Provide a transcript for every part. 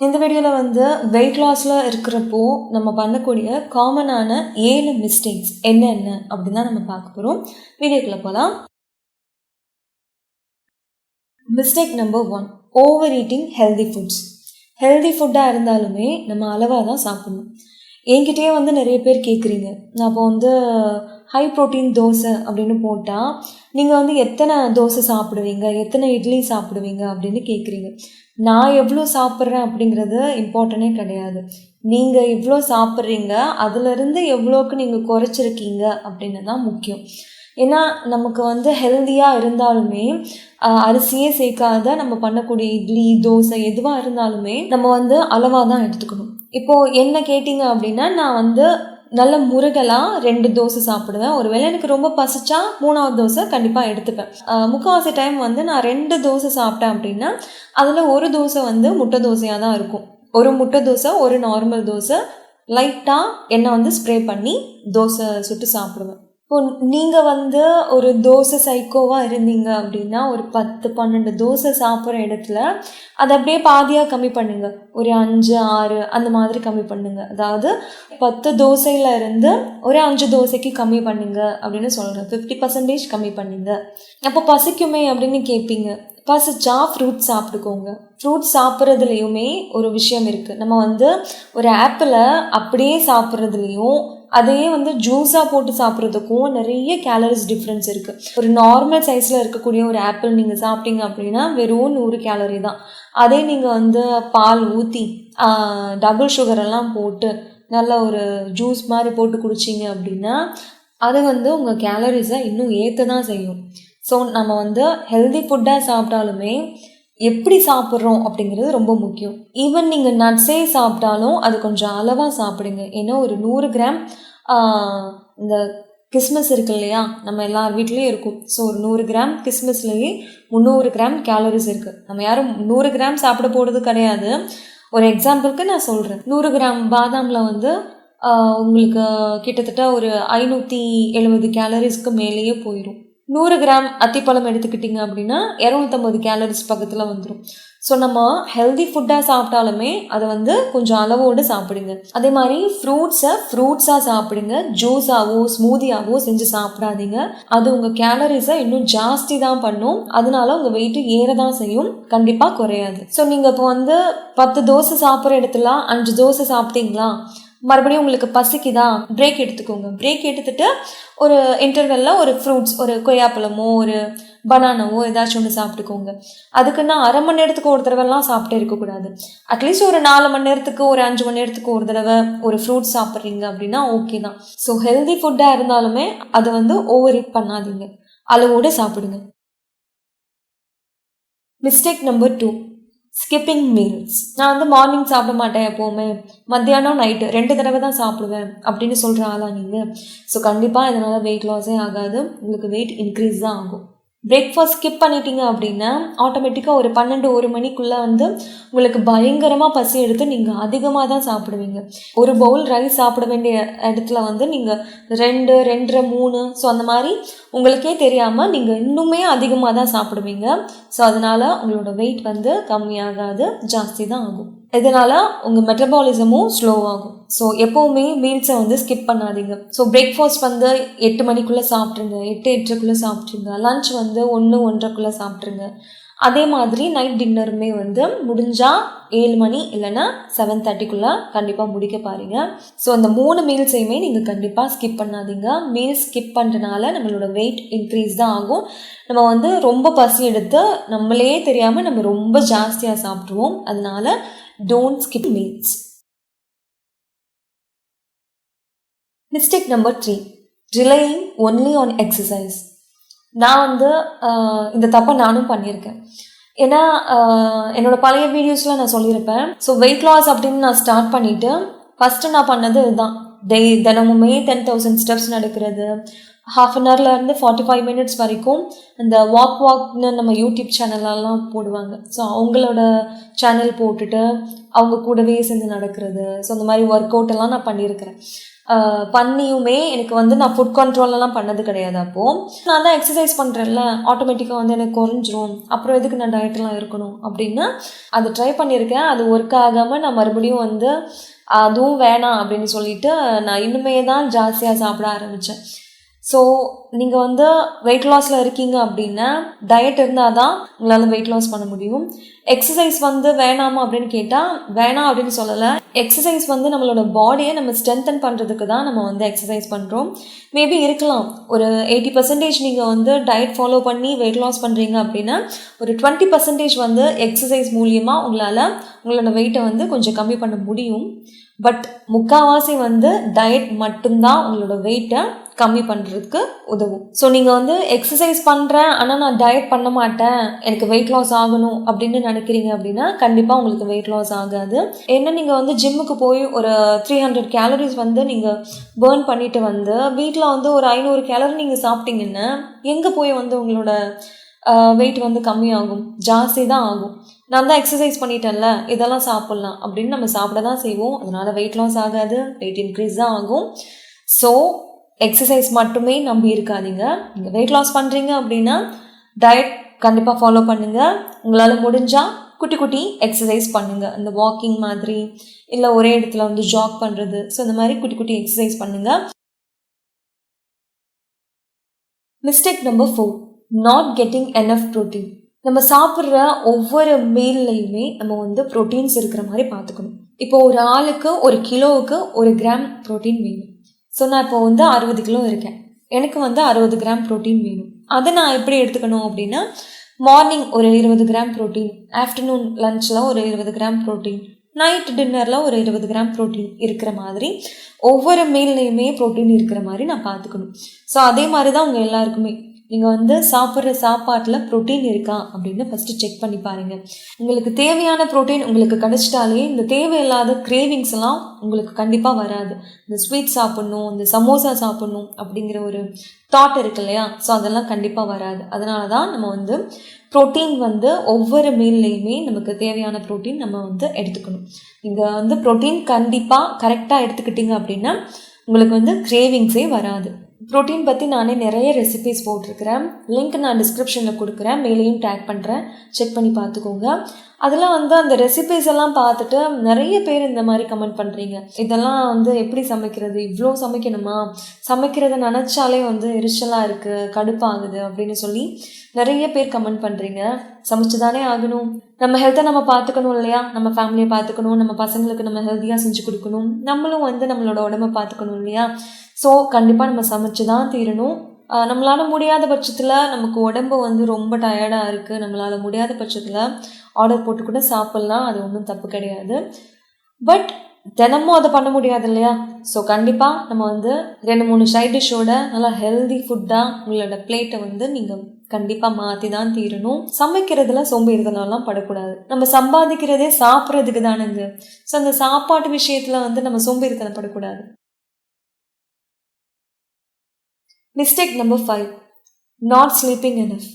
இந்த வீடியோவில் வந்து வெயிட் லாஸில் இருக்கிறப்போ நம்ம பண்ணக்கூடிய காமனான ஏழு மிஸ்டேக்ஸ் என்னென்ன அப்படின்னு தான் நம்ம பார்க்க போகிறோம் வீடியோக்குள்ளே போகலாம் mistake number one overeating healthy foods healthy ஃபுட்டாக இருந்தாலுமே நம்ம அளவாக தான் சாப்பிடணும். என்கிட்டயே வந்து நிறைய பேர் கேட்குறீங்க நான் இப்போ வந்து ஹை ப்ரோட்டீன் தோசை அப்படின்னு போட்டால் நீங்கள் வந்து எத்தனை தோசை சாப்பிடுவீங்க எத்தனை இட்லி சாப்பிடுவீங்க அப்படின்னு கேட்குறீங்க நான் எவ்வளோ சாப்பிட்றேன் அப்படிங்கிறது இம்பார்ட்டனே கிடையாது. நீங்கள் இவ்வளோ சாப்பிட்றீங்க அதுலேருந்து எவ்வளோக்கு நீங்கள் குறைச்சிருக்கீங்க அப்படின்னு தான் முக்கியம். ஏன்னா நமக்கு வந்து ஹெல்த்தியாக இருந்தாலுமே அரிசியே சேர்க்காத நம்ம பண்ணக்கூடிய இட்லி தோசை எதுவாக இருந்தாலுமே நம்ம வந்து அளவாக தான் எடுத்துக்கணும். இப்போது என்ன கேட்டிங்க அப்படின்னா நான் வந்து நல்ல முருகலாக ரெண்டு தோசை சாப்பிடுவேன். ஒருவேளை எனக்கு ரொம்ப பசிச்சா மூணாவது தோசை கண்டிப்பாக எடுத்துப்பேன். முக்கால்வாசி டைம் வந்து நான் ரெண்டு தோசை சாப்பிட்டேன் அப்படின்னா அதில் ஒரு தோசை வந்து முட்டை தோசையாக தான் இருக்கும். ஒரு முட்டை தோசை ஒரு நார்மல் தோசை லைட்டாக எண்ணெய் வந்து ஸ்ப்ரே பண்ணி தோசை சுட்டு சாப்பிடுவேன். இப்போ நீங்கள் வந்து ஒரு தோசை சைக்கோவாக இருந்தீங்க அப்படின்னா ஒரு பத்து பன்னெண்டு தோசை சாப்பிட்ற இடத்துல அதை அப்படியே பாதியாக கம்மி பண்ணுங்கள் ஒரு அஞ்சு ஆறு அந்த மாதிரி கம்மி பண்ணுங்கள் அதாவது பத்து தோசையில் இருந்து ஒரு அஞ்சு தோசைக்கு கம்மி பண்ணுங்க அப்படின்னு சொல்கிறேன் ஃபிஃப்டி பர்சன்டேஜ் கம்மி பண்ணுங்க. அப்போ பசிக்குமே அப்படின்னு கேட்பீங்க பசிச்சா ஃப்ரூட்ஸ் சாப்பிட்டுக்கோங்க. ஃப்ரூட்ஸ் சாப்பிட்றதுலையுமே ஒரு விஷயம் இருக்குது நம்ம வந்து ஒரு ஆப்பிளை அப்படியே சாப்பிட்றதுலையும் அதையே வந்து ஜூஸாக போட்டு சாப்பிட்றதுக்கும் நிறைய கேலரிஸ் டிஃப்ரென்ஸ் இருக்குது ஒரு நார்மல் சைஸில் இருக்கக்கூடிய ஒரு ஆப்பிள் நீங்கள் சாப்பிட்டீங்க அப்படின்னா வெறும் நூறு கேலரி தான். அதே நீங்கள் வந்து பால் ஊற்றி டபுள் சுகரெல்லாம் போட்டு நல்ல ஒரு ஜூஸ் மாதிரி போட்டு குடிச்சிங்க அப்படின்னா அது வந்து உங்கள் கேலரிஸை இன்னும் ஏற்ற தான் செய்யும். ஸோ நம்ம வந்து ஹெல்தி ஃபுட்டாக சாப்பிட்டாலுமே எப்படி சாப்பிட்றோம் அப்படிங்கிறது ரொம்ப முக்கியம். ஈவன் நீங்கள் நட்ஸே சாப்பிட்டாலும் அது கொஞ்சம் அளவாக சாப்பிடுங்க. ஏன்னா ஒரு நூறு கிராம் இந்த கிறிஸ்மஸ் இருக்கு இல்லையா? நம்ம எல்லார் வீட்லேயும் இருக்கும். ஸோ ஒரு நூறு கிராம் கிறிஸ்மஸ்லேயே முந்நூறு கிராம் கேலரிஸ் இருக்குது நம்ம யாரும் நூறு கிராம் சாப்பிட போகிறது கிடையாது. ஒரு எக்ஸாம்பிளுக்கு நான் சொல்கிறேன் நூறு கிராம் பாதாமில் வந்து உங்களுக்கு கிட்டத்தட்ட ஒரு ஐநூற்றி எழுபது கேலரிஸ்க்கு மேலேயே போயிடும் நூறு கிராம் அத்திப்பழம் எடுத்துக்கிட்டிங்க அப்படின்னா இரநூத்தம்பது கேலரிஸ் பக்கத்தில் வந்துடும் ஸோ நம்ம ஹெல்தி ஃபுட்டாக சாப்பிட்டாலுமே அதை வந்து கொஞ்சம் அளவோடு சாப்பிடுங்க. அதே மாதிரி ஃப்ரூட்ஸை ஃப்ரூட்ஸாக சாப்பிடுங்க. ஜூஸாகவோ ஸ்மூதியாகவோ செஞ்சு சாப்பிடாதீங்க. அது உங்கள் கேலரிஸை இன்னும் ஜாஸ்தி தான் பண்ணும். அதனால உங்கள் வெயிட்டு ஏற தான் செய்யும். கண்டிப்பாக குறையாது. ஸோ நீங்கள் இப்போ வந்து பத்து தோசை சாப்பிட்ற இடத்துல அஞ்சு தோசை சாப்பிட்டீங்களா? மறுபடியும் உங்களுக்கு பசிக்குதா? பிரேக் எடுத்துக்கோங்க. பிரேக் எடுத்துட்டு ஒரு இன்டர்வெல்ல ஒரு ஃப்ரூட்ஸ் ஒரு கொய்யாப்பழமோ ஒரு பனானாவோ ஏதாச்சும் ஒன்று சாப்பிட்டுக்கோங்க. அதுக்குன்னா அரை மணி நேரத்துக்கு ஒரு தடவைலாம் சாப்பிட்டே இருக்கக்கூடாது. அட்லீஸ்ட் ஒரு நாலு மணி நேரத்துக்கு ஒரு அஞ்சு மணி நேரத்துக்கு ஒரு தடவை ஒரு ஃப்ரூட்ஸ் சாப்பிட்றீங்க அப்படின்னா ஓகே தான். ஸோ ஹெல்தி ஃபுட்டாக இருந்தாலுமே அதை வந்து ஓவர் ஈட் பண்ணாதீங்க. அளவோடு சாப்பிடுங்க. Mistake number two skipping meals நான் வந்து மார்னிங் சாப்பிட மாட்டேன் எப்போவுமே. மத்தியானம் நைட்டு ரெண்டு தடவை தான் சாப்பிடுவேன் அப்படின்னு சொல்கிற ஆளா நீங்கள் ஸோ கண்டிப்பாக இதனால் வெயிட் லாஸே ஆகாது. உங்களுக்கு வெயிட் இன்க்ரீஸ் தான் ஆகும். பிரேக்ஃபாஸ்ட் ஸ்கிப் பண்ணிட்டீங்க அப்படின்னா ஆட்டோமேட்டிக்காக ஒரு பன்னெண்டு ஒரு மணிக்குள்ளே வந்து உங்களுக்கு பயங்கரமாக பசி எடுத்து நீங்கள் அதிகமாக தான் சாப்பிடுவீங்க. ஒரு பவுல் ரைஸ் சாப்பிட வேண்டிய இடத்துல வந்து நீங்கள் ரெண்டு ரெண்டரை மூணு ஸோ அந்த மாதிரி உங்களுக்கே தெரியாமல் நீங்கள் இன்னுமே அதிகமாக தான் சாப்பிடுவீங்க. ஸோ அதனால் உங்களோட வெயிட் வந்து கம்மியாகாது ஜாஸ்தி தான் ஆகும். இதனால் உங்கள் மெட்டபாலிசமும் ஸ்லோவாகும் ஸோ எப்போவுமே மீல்ஸை வந்து ஸ்கிப் பண்ணாதீங்க. ஸோ பிரேக்ஃபாஸ்ட் வந்து எட்டு மணிக்குள்ளே சாப்பிட்ருங்க எட்டு எட்டரைக்குள்ளே சாப்பிட்ருங்க லன்ச் வந்து ஒன்று ஒன்றரைக்குள்ளே சாப்பிட்ருங்க அதே மாதிரி நைட் டின்னருமே வந்து முடிஞ்சால் ஏழு மணி இல்லைன்னா செவன் தேர்ட்டிக்குள்ளே கண்டிப்பாக முடிக்க பாருங்க. ஸோ அந்த மூணு மீல்ஸையுமே நீங்கள் கண்டிப்பாக ஸ்கிப் பண்ணாதீங்க. மீல்ஸ் ஸ்கிப் பண்ணுறனால நம்மளோட வெயிட் இன்க்ரீஸ் தான் ஆகும். நம்ம வந்து ரொம்ப பசி எடுத்து நம்மளே தெரியாமல் நம்ம ரொம்ப ஜாஸ்தியாக சாப்பிட்ருவோம் அதனால don't skip meals mistake number three relying only on exercise நான் வந்து இந்த தப்பை நானும் பண்ணியிருக்கேன். ஏன்னா என்னோட பழைய வீடியோஸில் நான் சொல்லியிருப்பேன். ஸோ வெயிட் லாஸ் அப்படின்னு நான் ஸ்டார்ட் பண்ணிவிட்டு ஃபஸ்ட்டு நான் பண்ணது இதுதான். டெய் தினமுமே டென் தௌசண்ட் ஸ்டெப்ஸ் நடக்கிறது. ஹாஃப் அன் ஹவர்லேருந்து ஃபார்ட்டி ஃபைவ் மினிட்ஸ் வரைக்கும் இந்த வாக் வாக்னு நம்ம யூடியூப் சேனலெல்லாம் போடுவாங்க. ஸோ அவங்களோட சேனல் போட்டுட்டு அவங்க கூடவே சேர்ந்து நடக்கிறது. ஸோ அந்த மாதிரி ஒர்க் அவுட் எல்லாம் நான் பண்ணியிருக்கிறேன். பண்ணியுமே எனக்கு வந்து நான் ஃபுட் கண்ட்ரோல்லாம் பண்ணது கிடையாது அப்போது நான் தான் எக்ஸசைஸ் பண்ணுறேன்ல ஆட்டோமேட்டிக்காக வந்து எனக்கு குறைஞ்சிரும். அப்புறம் எதுக்கு நான் டயட்லாம் இருக்கணும் அப்படின்னு அதை ட்ரை பண்ணியிருக்கேன். அது ஒர்க் ஆகாமல் நான் மறுபடியும் வந்து அதுவும் வேணாம் அப்படின்னு சொல்லிட்டு நான் இன்னுமே தான் ஜாஸ்தியாக சாப்பிட ஆரம்பித்தேன் ஸோ நீங்கள் வந்து வெயிட் லாஸில் இருக்கீங்க அப்படின்னா டயட் இருந்தால் தான் உங்களால் வெயிட் லாஸ் பண்ண முடியும். எக்ஸசைஸ் வந்து வேணாமா அப்படின்னு கேட்டால் வேணாம் அப்படின்னு சொல்லலை. எக்ஸசைஸ் வந்து நம்மளோட பாடியை நம்ம ஸ்ட்ரென்தன் பண்ணுறதுக்கு தான் நம்ம வந்து எக்ஸசைஸ் பண்ணுறோம் மேபி இருக்கலாம். ஒரு எயிட்டி பர்சன்டேஜ் நீங்கள் வந்து டயட் ஃபாலோ பண்ணி வெயிட் லாஸ் பண்ணுறீங்க அப்படின்னா ஒரு டுவெண்ட்டி பர்சன்டேஜ் வந்து எக்ஸசைஸ் மூலியமாக உங்களால் உங்களோட வெயிட்டை வந்து கொஞ்சம் கம்மி பண்ண முடியும். பட் முக்கால்வாசி வந்து டயட் மட்டும்தான் உங்களோட வெயிட்டை கம்மி பண்ணுறதுக்கு உதவும். ஸோ நீங்கள் வந்து எக்ஸசைஸ் பண்ணுறேன் ஆனால் நான் டயட் பண்ண மாட்டேன் எனக்கு வெயிட் லாஸ் ஆகணும் அப்படின்னு நினைக்கிறீங்க அப்படின்னா கண்டிப்பாக உங்களுக்கு வெயிட் லாஸ் ஆகாது. என்ன நீங்கள் வந்து ஜிம்முக்கு போய் ஒரு த்ரீ ஹண்ட்ரட் கேலரிஸ் வந்து நீங்கள் பேர்ன் பண்ணிட்டு வந்து வீட்டில் வந்து ஒரு ஐநூறு கேலரி நீங்கள் சாப்பிட்டீங்கன்னா எங்கே போய் வந்து உங்களோட வெயிட் வந்து கம்மியாகும்? ஜாஸ்தி தான் ஆகும். நான் தான் எக்ஸசைஸ் பண்ணிட்டேன்ல இதெல்லாம் சாப்பிட்லாம் அப்படின்னு நம்ம சாப்பிட தான் செய்வோம். அதனால் வெயிட் லாஸ் ஆகாது வெயிட் இன்க்ரீஸ் தான் ஆகும். ஸோ எக்ஸசைஸ் மட்டுமே நம்பி இருக்காதீங்க நீங்கள் வெயிட் லாஸ் பண்ணுறீங்க அப்படின்னா டயட் கண்டிப்பாக ஃபாலோ பண்ணுங்கள் உங்களால் முடிஞ்சால் குட்டி குட்டி எக்ஸசைஸ் பண்ணுங்கள் இந்த வாக்கிங் மாதிரி இல்லை ஒரே இடத்துல வந்து ஜாக் பண்ணுறது ஸோ இந்த மாதிரி குட்டி குட்டி எக்ஸசைஸ் பண்ணுங்கள் mistake number four not getting enough protein நம்ம சாப்பிட்ற ஒவ்வொரு மீல்லையுமே நம்ம வந்து ப்ரோட்டீன்ஸ் இருக்கிற மாதிரி பார்த்துக்கணும். இப்போ ஒரு ஆளுக்கு ஒரு கிலோவுக்கு ஒரு கிராம் ப்ரோட்டீன் வேணும். ஸோ நான் இப்போ வந்து அறுபது கிலோ இருக்கேன். எனக்கு வந்து அறுபது கிராம் ப்ரோட்டீன் வேணும். அதை நான் எப்படி எடுத்துக்கணும் அப்படின்னா மார்னிங் ஒரு இருபது கிராம் ப்ரோட்டீன் ஆஃப்டர்நூன் லஞ்சில் ஒரு இருபது கிராம் ப்ரோட்டீன் நைட் டின்னரில் ஒரு இருபது கிராம் ப்ரோட்டீன் இருக்கிற மாதிரி ஒவ்வொரு மீல்லையுமே ப்ரோட்டீன் இருக்கிற மாதிரி நான் பார்த்துக்கணும். ஸோ அதே மாதிரி தான் உங்கள் எல்லாருக்குமே. நீங்கள் வந்து சாப்பிட்ற சாப்பாட்டில் ப்ரோட்டீன் இருக்கா அப்படின்னு ஃபஸ்ட்டு செக் பண்ணி பாருங்கள் உங்களுக்கு தேவையான ப்ரோட்டீன் உங்களுக்கு கிடச்சிட்டாலே இந்த தேவையில்லாத கிரேவிங்ஸ் எல்லாம் உங்களுக்கு கண்டிப்பாக வராது. இந்த ஸ்வீட் சாப்பிட்ணும் இந்த சமோசா சாப்பிட்ணும் அப்படிங்கிற ஒரு தாட் இருக்கு இல்லையா? ஸோ அதெல்லாம் கண்டிப்பாக வராது. அதனால தான் நம்ம வந்து ப்ரோட்டீன் வந்து ஒவ்வொரு மீல்லையுமே நமக்கு தேவையான ப்ரோட்டீன் நம்ம வந்து எடுத்துக்கணும். நீங்கள் வந்து ப்ரோட்டீன் கண்டிப்பாக கரெக்டாக எடுத்துக்கிட்டீங்க அப்படின்னா உங்களுக்கு வந்து கிரேவிங்ஸே வராது. ப்ரோட்டீன் பற்றி நானே நிறைய ரெசிபிஸ் போட்டிருக்கிறேன். லிங்க் நான் டிஸ்கிரிப்ஷனில் கொடுக்குறேன். மேலேயும் டேக் பண்ணுறேன் செக் பண்ணி பார்த்துக்கோங்க. அதெல்லாம் வந்து அந்த ரெசிபிஸ் எல்லாம் பார்த்துட்டு நிறைய பேர் இந்த மாதிரி கமெண்ட் பண்ணுறீங்க இதெல்லாம் வந்து எப்படி சமைக்கிறது? இவ்வளோ சமைக்கணுமா? சமைக்கிறத நினச்சாலே வந்து எரிச்சலாக இருக்குது கடுப்பாகுது அப்படின்னு சொல்லி நிறைய பேர் கமெண்ட் பண்ணுறீங்க சமைச்சு தானே ஆகணும். நம்ம ஹெல்த்தை நம்ம பார்த்துக்கணும் இல்லையா? நம்ம ஃபேமிலியை பார்த்துக்கணும். நம்ம பசங்களுக்கு நம்ம ஹெல்த்தியாக செஞ்சு கொடுக்கணும். நம்மளும் வந்து நம்மளோட உடம்ப பார்த்துக்கணும் இல்லையா? ஸோ கண்டிப்பாக நம்ம சமைச்சு தான் தீரணும் நம்மளால் முடியாத பட்சத்தில் நமக்கு உடம்பு வந்து ரொம்ப டயர்டாக இருக்குது நம்மளால் முடியாத பட்சத்தில் ஆர்டர் போட்டு கூட சாப்பிட்லாம். அது ஒன்றும் தப்பு கிடையாது. பட் தினமும் அதை பண்ண முடியாது இல்லையா? ஸோ கண்டிப்பாக நம்ம வந்து ரெண்டு மூணு சைட் டிஷ்ஷோட நல்லா ஹெல்தி ஃபுட்டாக உங்களோட பிளேட்டை வந்து நீங்கள் கண்டிப்பாக மாற்றி தான் தீரணும். சமைக்கிறதுல சோம்பேறிதனம்லாம் படக்கூடாது. நம்ம சம்பாதிக்கிறதே சாப்பிட்றதுக்கு தானுங்க ஸோ அந்த சாப்பாட்டு விஷயத்தில் வந்து நம்ம சோம்பேறித்தனம் படக்கூடாது. Mistake number five not sleeping enough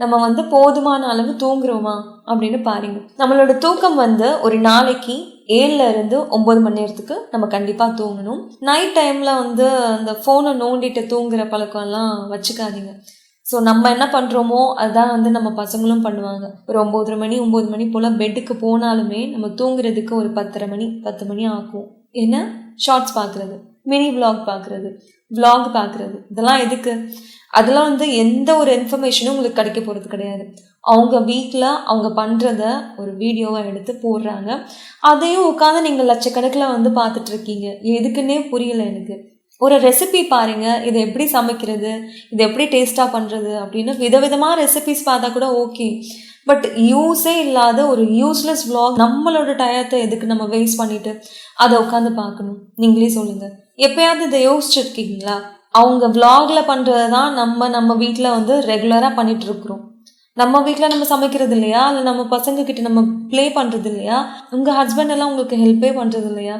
நம்ம வந்து போதுமான அளவு தூங்குறோமா அப்படின்னு பாருங்க. நம்மளோட தூக்கம் வந்து ஒரு நாளைக்கு ஏழுல இருந்து ஒம்பது மணி நேரத்துக்கு நம்ம கண்டிப்பாக தூங்கணும். நைட் டைமில் வந்து அந்த ஃபோனை நோண்டிட்டு தூங்குற பழக்கம்லாம் வச்சுக்காதீங்க. ஸோ நம்ம என்ன பண்ணுறோமோ அதுதான் வந்து நம்ம பசங்களும் பண்ணுவாங்க. ஒரு ஒம்பது மணி ஒம்பது மணி போல் பெட்டுக்கு போனாலுமே நம்ம தூங்குறதுக்கு ஒரு பத்தரை மணி பத்து மணி ஆகும். என்ன? ஷார்ட்ஸ் பார்க்குறது மினி விளாக் பார்க்குறது விலாக் பார்க்குறது இதெல்லாம் எதுக்கு? அதெல்லாம் வந்து எந்த ஒரு இன்ஃபர்மேஷனும் உங்களுக்கு கிடைக்க போகிறது கிடையாது. அவங்க வீட்டில் அவங்க பண்ணுறத ஒரு வீடியோவாக எடுத்து போடுறாங்க. அதையும் உட்காந்து நீங்கள் லட்சக்கணக்கில் வந்து பார்த்துட்ருக்கீங்க. எதுக்குன்னே புரியல எனக்கு. ஒரு ரெசிபி பாருங்கள் இதை எப்படி சமைக்கிறது? இதை எப்படி டேஸ்ட்டாக பண்ணுறது அப்படின்னு விதவிதமாக ரெசிபிஸ் பார்த்தா கூட ஓகே பட் யூஸே இல்லாத ஒரு யூஸ்லெஸ் vlog நம்மளோட டயத்தை எதுக்கு நம்ம வேஸ்ட் பண்ணிட்டு அதை உட்காந்து பார்க்கணும்? நீங்களே சொல்லுங்கள் எப்பயாவது இதை யோசிச்சிருக்கீங்களா? அவங்க விலாகில் பண்ணுறது தான் நம்ம நம்ம வீட்டில் வந்து ரெகுலராக பண்ணிகிட்ருக்குறோம் இருக்கிறோம் நம்ம வீட்டில் நம்ம சமைக்கிறது இல்லையா இல்லை நம்ம பசங்க கிட்ட நம்ம ப்ளே பண்ணுறது இல்லையா உங்கள் ஹஸ்பண்ட் எல்லாம் உங்களுக்கு ஹெல்ப்பே பண்ணுறது இல்லையா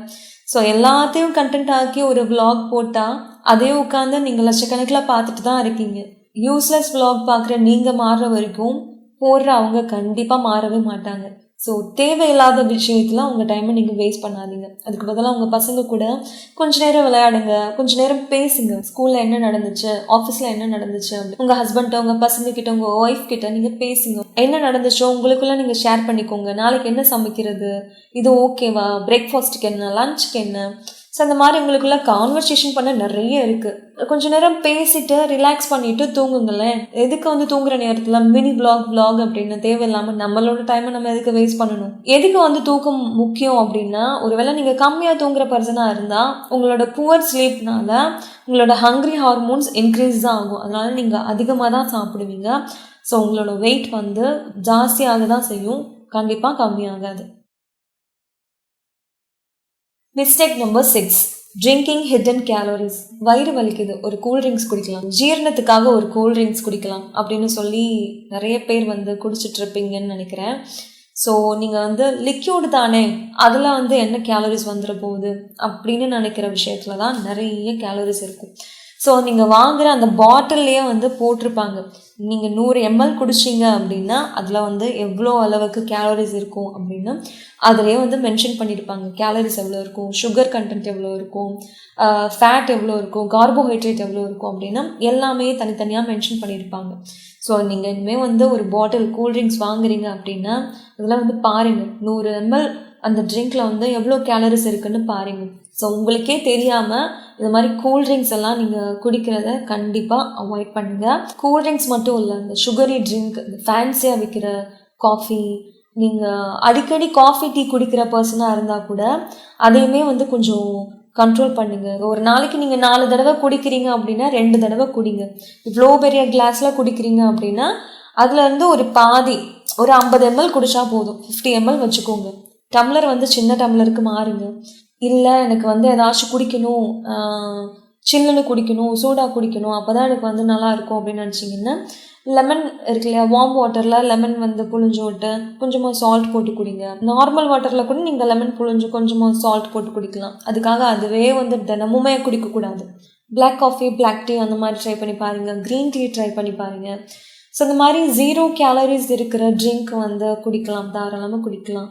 ஸோ எல்லாத்தையும் கண்டென்ட் ஆக்கி ஒரு விலாக் போட்டால் அதே உட்காந்து நீங்கள் லட்சக்கணக்கில் பார்த்துட்டு தான் இருக்கீங்க. யூஸ்லெஸ் விலாக் பார்க்குற நீங்கள் மாறுற வரைக்கும் போடுற அவங்க கண்டிப்பாக மாறவே மாட்டாங்க. ஸோ தேவையில்லாத விஷயத்தில் உங்கள் டைமை நீங்கள் வேஸ்ட் பண்ணாதீங்க. அதுக்கு பதிலாக உங்கள் பசங்க கூட கொஞ்ச நேரம் விளையாடுங்க கொஞ்ச நேரம் பேசுங்க. ஸ்கூலில் என்ன நடந்துச்சு ஆஃபீஸில் என்ன நடந்துச்சு உங்கள் ஹஸ்பண்ட்ட உங்கள் பசங்க கிட்ட உங்கள் ஒய்ஃப் கிட்ட நீங்கள் பேசுங்க. என்ன நடந்துச்சோ உங்களுக்குள்ளே நீங்கள் ஷேர் பண்ணிக்கோங்க. நாளைக்கு என்ன சமைக்கிறது? இது ஓகேவா பிரேக்ஃபாஸ்ட்டுக்கு என்ன? லஞ்சுக்கு என்ன? ஸோ அந்த மாதிரி உங்களுக்குள்ள கான்வர்சேஷன் பண்ண நிறைய இருக்குது கொஞ்ச நேரம் பேசிட்டு ரிலாக்ஸ் பண்ணிட்டு தூங்குங்களேன். எதுக்கு வந்து தூங்குற நேரத்தில் மினி பிளாக் பிளாக் அப்படின்னு தேவையில்லாமல் நம்மளோட டைமை நம்ம எதுக்கு வேஸ்ட் பண்ணணும்? எதுக்கு வந்து தூக்கம் முக்கியம் அப்படின்னா ஒருவேளை நீங்கள் கம்மியாக தூங்குற பர்சனாக இருந்தால் உங்களோட புவர் ஸ்லீப்னால உங்களோட ஹங்க்ரி ஹார்மோன்ஸ் இன்க்ரீஸ் தான் ஆகும். அதனால நீங்கள் அதிகமாக தான் சாப்பிடுவீங்க. ஸோ உங்களோட வெயிட் வந்து ஜாஸ்தியாக தான் செய்யும். கண்டிப்பாக கம்மியாகாது. Mistake number six drinking hidden calories வயிறு வலிக்குது. ஒரு கூல்ட்ரிங்க்ஸ் குடிக்கலாம். ஜீரணத்துக்காக ஒரு கூல்ட்ரிங்க்ஸ் குடிக்கலாம் அப்படின்னு சொல்லி நிறைய பேர் வந்து குடிச்சிட்டு இருப்பீங்கன்னு நினைக்கிறேன். ஸோ நீங்கள் வந்து லிக்யூடு தானே அதில் வந்து என்ன கேலரிஸ் வந்துட போகுது அப்படின்னு நினைக்கிற விஷயத்துல தான் நிறைய கேலரிஸ் இருக்கும். ஸோ நீங்கள் வாங்குகிற அந்த பாட்டில்லையே வந்து போட்டிருப்பாங்க. நீங்கள் நூறு எம்எல் குடிச்சிங்க அப்படின்னா அதில் வந்து எவ்வளோ அளவுக்கு கேலரிஸ் இருக்கும் அப்படின்னு அதிலே வந்து மென்ஷன் பண்ணியிருப்பாங்க கேலரிஸ் எவ்வளோ இருக்கும் சுகர் கண்டென்ட் எவ்வளோ இருக்கும் ஃபேட் எவ்வளோ இருக்கும் கார்போஹைட்ரேட் எவ்வளோ இருக்கும் அப்படின்னா எல்லாமே தனித்தனியாக மென்ஷன் பண்ணியிருப்பாங்க ஸோ நீங்கள் இனிமேல் வந்து ஒரு பாட்டில் கூல்ட்ரிங்க்ஸ் வாங்குறீங்க அப்படின்னா அதில் வந்து பாருங்கள் நூறு எம்எல் அந்த ட்ரிங்க்கில் வந்து எவ்வளோ கேலரிஸ் இருக்குன்னு பாருங்கள் ஸோ உங்களுக்கே தெரியாமல் இது மாதிரி கூல்ட்ரிங்க்ஸ் எல்லாம் நீங்கள் குடிக்கிறத கண்டிப்பாக அவாய்ட் பண்ணுங்கள் கூல்ட்ரிங்க்ஸ் மட்டும் இல்லை இந்த சுகரி ட்ரிங்க் ஃபேன்சியாக விற்கிற காஃபி நீங்கள் அடிக்கடி காஃபி டீ குடிக்கிற பர்சனாக இருந்தால் கூட அதையுமே வந்து கொஞ்சம் கண்ட்ரோல் பண்ணுங்க. ஒரு நாளைக்கு நீங்கள் நாலு தடவை குடிக்கிறீங்க அப்படின்னா ரெண்டு தடவை குடிங்க. இவ்வளோ பெரிய கிளாஸில் குடிக்கிறீங்க அப்படின்னா அதுலேருந்து ஒரு பாதி ஒரு ஐம்பது எம்எல் குடித்தா போதும். ஃபிஃப்டி எம்எல் வச்சுக்கோங்க. டம்ளர் வந்து சின்ன டம்ளருக்கு மாறுங்க. இல்லை எனக்கு வந்து ஏதாச்சும் குடிக்கணும் சில்லுன்னு குடிக்கணும் சூடாக குடிக்கணும் அப்போ தான் எனக்கு வந்து நல்லா இருக்கும் அப்படின்னு நினச்சிங்கன்னா லெமன் இருக்கு இல்லையா வார்ம் வாட்டரில் லெமன் வந்து புழிஞ்சு விட்டு கொஞ்சமாக சால்ட் போட்டு குடிங்க. நார்மல் வாட்டரில் கூட நீங்கள் லெமன் புழிஞ்சு கொஞ்சமாக சால்ட் போட்டு குடிக்கலாம். அதுக்காக அதுவே வந்து தினமுமே குடிக்கக்கூடாது. பிளாக் காஃபி பிளாக் டீ அந்த மாதிரி ட்ரை பண்ணி பாருங்கள் க்ரீன் டீ ட்ரை பண்ணி பாருங்கள் ஸோ இந்த மாதிரி ஜீரோ கேலரிஸ் இருக்கிற ட்ரிங்க் வந்து குடிக்கலாம். தாராளமாக குடிக்கலாம்.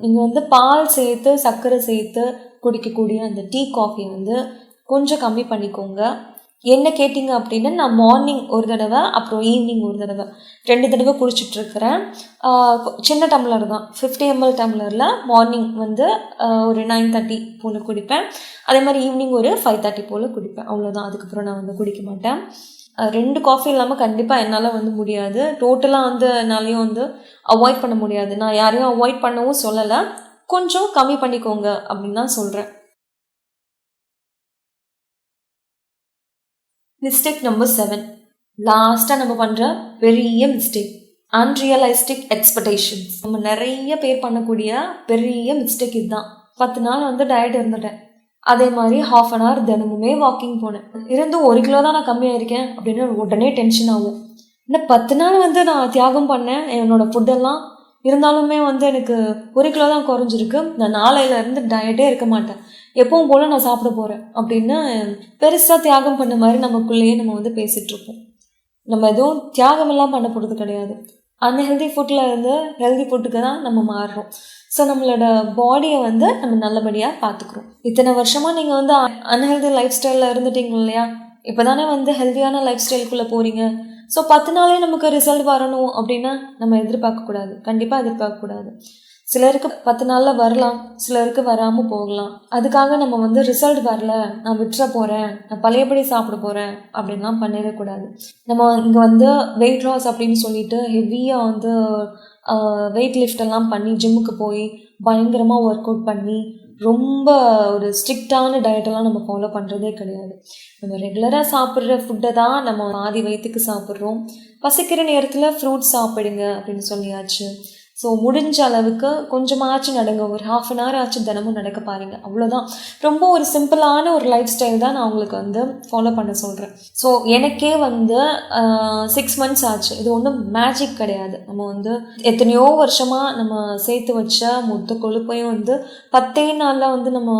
நீங்கள் வந்து பால் சேர்த்து சர்க்கரை சேர்த்து குடிக்கக்கூடிய அந்த டீ காஃபி வந்து கொஞ்சம் கம்மி பண்ணிக்கோங்க. என்ன கேட்டிங்க அப்படின்னா நான் மார்னிங் ஒரு தடவை அப்புறம் ஈவினிங் ஒரு தடவை ரெண்டு தடவை குடிச்சிட்ருக்கிறேன் சின்ன டம்ளர் தான். ஃபிஃப்டி எம்எல் டம்ளரில் மார்னிங் வந்து ஒரு நைன் தேர்ட்டி போல் குடிப்பேன். அதே மாதிரி ஈவினிங் ஒரு ஃபைவ் தேர்ட்டி போல் குடிப்பேன். அவ்வளோதான் அதுக்கப்புறம் நான் வந்து குடிக்க மாட்டேன். ரெண்டு காஃபி இல்லாமல் கண்டிப்பாக என்னால் வந்து முடியாது. டோட்டலாக வந்து என்னாலையும் வந்து அவாய்ட் பண்ண முடியாது. நான் யாரையும் அவாய்ட் பண்ணவும் சொல்லலை. கொஞ்சம் கம்மி பண்ணிக்கோங்க அப்படின்னு தான் சொல்கிறேன் மிஸ்டேக் நம்பர் செவன் லாஸ்ட்டாக நம்ம பண்ணுற பெரிய மிஸ்டேக் அன்ரியலைஸ்டிக் எக்ஸ்பெக்டேஷன்ஸ் நம்ம நிறைய பேர் பண்ணக்கூடிய பெரிய மிஸ்டேக் இதுதான். பத்து நாள் வந்து டயட் இருந்துட்டேன். அதே மாதிரி ஹாஃப் அன் ஹவர் தினமுமே வாக்கிங் போனேன். இருந்தும் ஒரு கிலோ தான் நான் கம்மியாக இருக்கேன் அப்படின்னு உடனே டென்ஷன் ஆகும். இந்த பத்து நாள் வந்து நான் தியாகம் பண்ணேன். என்னோட ஃபுட்டெல்லாம் இருந்தாலுமே வந்து எனக்கு ஒரு கிலோ தான் குறைஞ்சிருக்கு. நான் நாளையில இருந்து டயட்டே இருக்க மாட்டேன். எப்பவும் போல் நான் சாப்பிட போகிறேன் அப்படின்னு பெருசாக தியாகம் பண்ண மாதிரி நமக்குள்ளேயே நம்ம வந்து பேசிகிட்ருப்போம் நம்ம எதுவும் தியாகமெல்லாம் பண்ண போகிறது கிடையாது. அன்ஹெல்தி ஃபுட்டில் இருந்து ஹெல்தி ஃபுட்டுக்கு தான் நம்ம மாறுறோம். ஸோ நம்மளோட பாடியை வந்து நம்ம நல்லபடியாக பார்த்துக்குறோம் இத்தனை வருஷமாக நீங்கள் வந்து அன்ஹெல்தி லைஃப் ஸ்டைலில் இருந்துட்டீங்க இல்லையா? இப்போ தானே வந்து ஹெல்த்தியான லைஃப் ஸ்டைலுக்குள்ளே போகிறீங்க ஸோ பத்து நாளே நமக்கு ரிசல்ட் வரணும் அப்படின்னா நம்ம எதிர்பார்க்கக்கூடாது கண்டிப்பாக எதிர்பார்க்கக்கூடாது சிலருக்கு பத்து நாளில் வரலாம் சிலருக்கு வராமல் போகலாம். அதுக்காக நம்ம வந்து ரிசல்ட் வரல நான் விட்டுற போகிறேன் நான் பழையபடி சாப்பிட போகிறேன் அப்படின்லாம் பண்ணிடக்கூடாது நம்ம இங்கே வந்து வெயிட் லாஸ் அப்படின்னு சொல்லிட்டு ஹெவியாக வந்து வெயிட் லிஃப்ட் எல்லாம் பண்ணி ஜிம்முக்கு போய் பயங்கரமாக ஒர்க் அவுட் பண்ணி ரொம்ப ஒரு ஸ்ட்ரிக்டான டயட்டெல்லாம் நம்ம ஃபாலோ பண்ணுறதே கிடையாது. நம்ம ரெகுலராக சாப்பிட்ற ஃபுட்டை தான் நம்ம ஆதி வயிற்றுக்கு சாப்பிட்றோம். பசிக்கிற நேரத்தில் ஃப்ரூட்ஸ் சாப்பிடுங்க அப்படின்னு சொல்லியாச்சு. ஸோ முடிஞ்ச அளவுக்கு கொஞ்சமாச்சும் நடங்க. ஒரு ஹாஃப் அன் ஹவர் ஆச்சு தினமும் நடக்க பாருங்க. அவ்வளோதான் ரொம்ப ஒரு சிம்பிளான ஒரு லைஃப் ஸ்டைல் தான் நான் உங்களுக்கு வந்து ஃபாலோ பண்ண சொல்கிறேன் ஸோ எனக்கே வந்து சிக்ஸ் மந்த்ஸ் ஆச்சு. இது ஒன்றும் மேஜிக் கிடையாது. நம்ம வந்து எத்தனையோ வருஷமாக நம்ம சேர்த்து வச்ச மொத்த கொழுப்பையும் வந்து பத்தே நாளில் வந்து நம்ம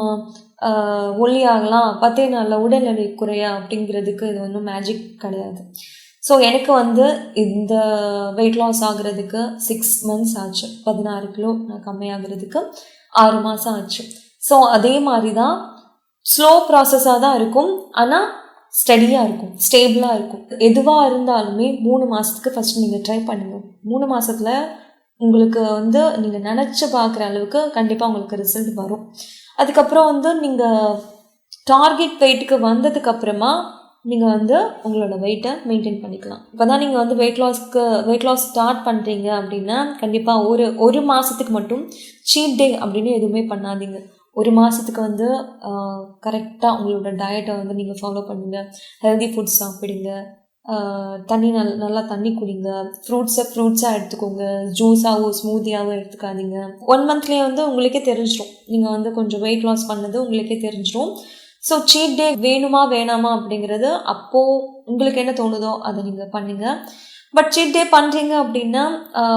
ஒல்லியாகலாம் பத்தே நாளில் உடல் எடை குறையா அப்படிங்கிறதுக்கு இது ஒன்றும் மேஜிக் கிடையாது. ஸோ எனக்கு வந்து இந்த வெயிட் லாஸ் ஆகுறதுக்கு சிக்ஸ் மந்த்ஸ் ஆச்சு. பதினாறு கிலோ நான் கம்மியாகிறதுக்கு ஆறு மாதம் ஆச்சு. ஸோ அதே மாதிரி தான் ஸ்லோ ப்ராசஸாக தான் இருக்கும். ஆனால் ஸ்டடியாக இருக்கும். ஸ்டேபிளாக இருக்கும். எதுவாக இருந்தாலுமே மூணு மாதத்துக்கு ஃபஸ்ட் நீங்கள் ட்ரை பண்ணுங்கள் மூணு மாதத்தில் உங்களுக்கு வந்து நீங்கள் நினச்சி பார்க்குற அளவுக்கு கண்டிப்பாக உங்களுக்கு ரிசல்ட் வரும். அதுக்கப்புறம் வந்து நீங்கள் டார்கெட் வெயிட்டுக்கு வந்ததுக்கப்புறமா நீங்கள் வந்து உங்களோட வெயிட்டை மெயின்டைன் பண்ணிக்கலாம். இப்போ தான் நீங்கள் வந்து வெயிட் லாஸ்க்கு வெயிட் லாஸ் ஸ்டார்ட் பண்ணுறீங்க அப்படின்னா கண்டிப்பாக ஒரு ஒரு மாதத்துக்கு மட்டும் சீட் டே அப்படின்னு எதுவுமே பண்ணாதீங்க. ஒரு மாதத்துக்கு வந்து கரெக்டாக உங்களோட டயட்டை வந்து நீங்கள் ஃபாலோ பண்ணுங்கள் ஹெல்தி ஃபுட்ஸ் சாப்பிடுங்க. தண்ணி நல் நல்லா தண்ணி குடிங்க. ஃப்ரூட்ஸை ஃப்ரூட்ஸாக எடுத்துக்கோங்க. ஜூஸாகவோ ஸ்மூத்தியாகவோ எடுத்துக்காதீங்க. ஒன் மந்த்லேயே வந்து உங்களுக்கே தெரிஞ்சிடும் நீங்கள் வந்து கொஞ்சம் வெயிட் லாஸ் பண்ணது உங்களுக்கே தெரிஞ்சிடும் ஸோ சீட் டே வேணுமா வேணாமா அப்படிங்கிறது அப்போது உங்களுக்கு என்ன தோணுதோ அதை நீங்கள் பண்ணுங்கள் பட் சீட் டே பண்ணுறீங்க அப்படின்னா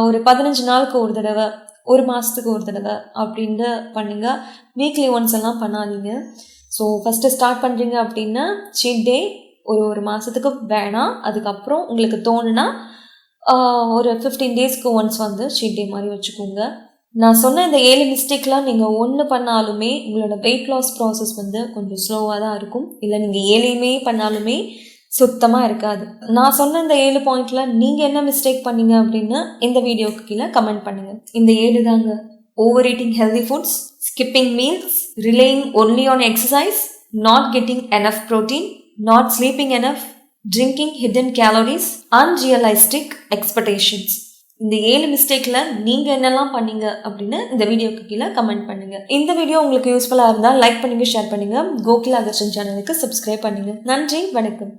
ஒரு பதினஞ்சு நாளுக்கு ஒரு தடவை ஒரு மாதத்துக்கு ஒரு தடவை அப்படின்னு பண்ணுங்கள் வீக்லி ஒன்ஸ் எல்லாம் பண்ணாதீங்க. ஸோ ஃபஸ்ட்டு ஸ்டார்ட் பண்ணுறீங்க அப்படின்னா சீட் டே ஒரு ஒரு மாதத்துக்கு வேணாம் அதுக்கப்புறம் உங்களுக்கு தோணுனா ஒரு ஃபிஃப்டீன் டேஸ்க்கு ஒன்ஸ் வந்து சீட் டே மாதிரி வச்சுக்கோங்க. நான் சொன்ன இந்த ஏழு மிஸ்டேக்லாம் நீங்கள் ஒன்று பண்ணாலுமே உங்களோட வெயிட் லாஸ் ப்ராசஸ் வந்து கொஞ்சம் ஸ்லோவாக தான் இருக்கும். இல்லை நீங்கள் ஏழையுமே பண்ணாலுமே சுத்தமாக இருக்காது. நான் சொன்ன இந்த ஏழு பாயிண்ட்ல நீங்கள் என்ன மிஸ்டேக் பண்ணீங்க அப்படின்னு இந்த வீடியோக்கு கீழே கமெண்ட் பண்ணுங்கள் இந்த ஏழு தாங்க overeating healthy foods skipping meals relying only on exercise not getting enough protein not sleeping enough drinking hidden calories unrealistic expectations இந்த ஏழு மிஸ்டேக்கில் நீங்கள் என்னெல்லாம் பண்ணீங்க அப்படின்னு இந்த வீடியோக்கு கீழே கமெண்ட் பண்ணுங்கள் இந்த வீடியோ உங்களுக்கு யூஸ்ஃபுல்லாக இருந்தால் லைக் பண்ணுங்கள் ஷேர் பண்ணுங்கள் கோகிலா ஆகர்ஷன் சேனலுக்கு சப்ஸ்கிரைப் பண்ணுங்கள் நன்றி வணக்கம்.